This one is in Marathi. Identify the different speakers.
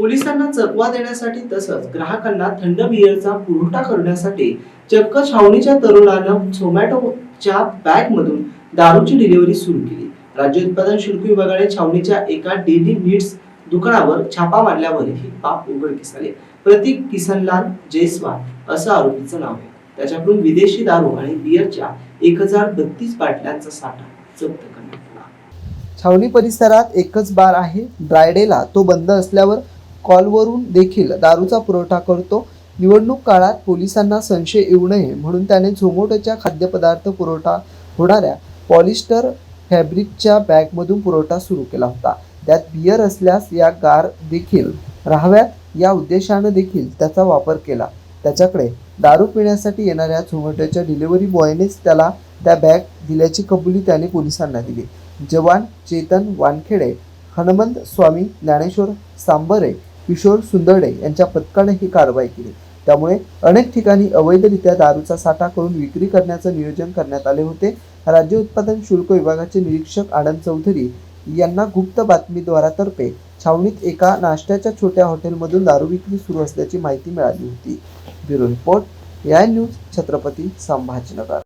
Speaker 1: पोलिसांना चकवा देण्यासाठी तसंच ग्राहकांना थंड बियरचा पुरवठा करण्यासाठी चक्क छावणीच्या तरुणानं झोमॅटोच्या बॅग मधून दारूची डिलिव्हरी सुरू केली. राज्य उत्पादन शुल्क विभागाने छावणीच्या एका डेली नीड्स दुकानावर छापा मारल्यावर ही बाब उघडकीस आली प्रतीक किसनलाल जयस्वाल असं आरोपीचं नाव आहे. त्याच्याकडून विदेशी दारू आणि बिअरच्या एक हजार बत्तीस बाटल्यांचा साठा जप्त करण्यात आला. छावणी परिसरात एकच बार आहे. ड्रायडेला तो बंद असल्यावर कॉलवरून देखील दारूचा पुरवठा करतो. निवडणूक काळात पोलिसांना संशय येऊ नये म्हणून त्याने झोमॅटोच्या खाद्यपदार्थ पुरवठा होणाऱ्या पॉलिस्टर फॅब्रिकच्या बॅगमधून पुरवठा सुरू केला होता. त्यात बियर असल्यास या गार देखील राहाव्यात. या उद्देशानं देखील त्याचा वापर केला. त्याच्याकडे दारू पिण्यासाठी येणाऱ्या झोमॅटोच्या डिलिव्हरी बॉयनेच त्याला त्या बॅग दिल्याची कबुली त्याने पोलिसांना दिली. जवान चेतन वानखेडे हनुमंत स्वामी ज्ञानेश्वर सांबरे किशोर सुंदरडे यांच्या पथकाने ही कारवाई केली. त्यामुळे अनेक ठिकाणी अवैधरित्या दारूचा साठा करून विक्री करण्याचं नियोजन करण्यात आले होते. राज्य उत्पादन शुल्क विभागाचे निरीक्षक आनंद चौधरी यांना गुप्त बातमीद्वारातर्फे छावणीत एका नाश्त्याच्या छोट्या हॉटेलमधून दारू विक्री सुरू असल्याची माहिती मिळाली होती. ब्युरो रिपोर्ट या न्यूज छत्रपती संभाजीनगर.